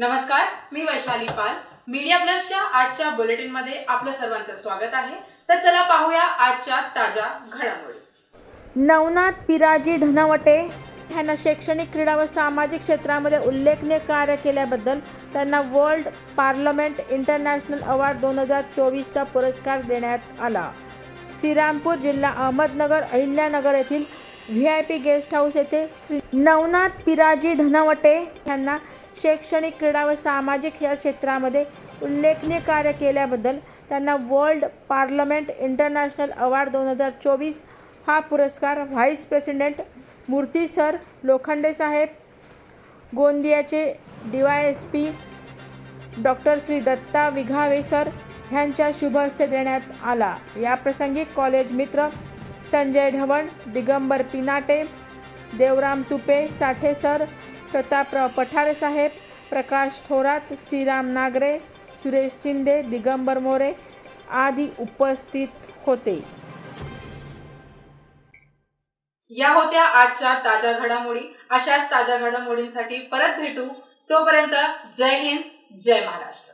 नमस्कार मी वैशाली पाल. मीडिया प्लसच्या आजच्या बुलेटिनमध्ये आपलं सर्वांचं स्वागत आहे. तर चला पाहूया आजच्या ताज्या घडामोडी. नवनाथ पिराजी धनावटे ह्यांना शैक्षणिक क्रीडा व सामाजिक क्षेत्रामध्ये उल्लेखनीय कार्य केल्याबद्दल त्यांना वर्ल्ड पार्लमेंट इंटरनॅशनल अवॉर्ड दोन हजार चोवीसचा पुरस्कार देण्यात आला. श्रीरामपूर जिल्हा अहमदनगर अहिल्यानगर येथील V I P guest house येथे श्री नवनाथ पिराजी धनावटे यांना शैक्षणिक क्रीडा व सामाजिक या क्षेत्रामध्ये उल्लेखनीय कार्य केल्याबद्दल त्यांना वर्ल्ड पार्लमेंट इंटरनॅशनल अवॉर्ड दोन हजार चोवीस हा पुरस्कार vice president Murthy sir Lokhande साहेब गोंदियाचे D Y S P doctor Shri Datta Vighave sir ह्यांच्या शुभ हस्ते देण्यात आला. याप्रसंगी कॉलेज मित्र संजय ढवण दिगंबर पिनाटे देवराम तुपे साठे सर प्रतापराव पठारेसाहेब प्रकाश थोरात श्रीराम नागरे सुरेश शिंदे दिगंबर मोरे आदी उपस्थित होते. या होत्या आजच्या ताज्या घडामोडी. अशाच ताज्या घडामोडींसाठी परत भेटू. तोपर्यंत जय हिंद जय महाराष्ट्र.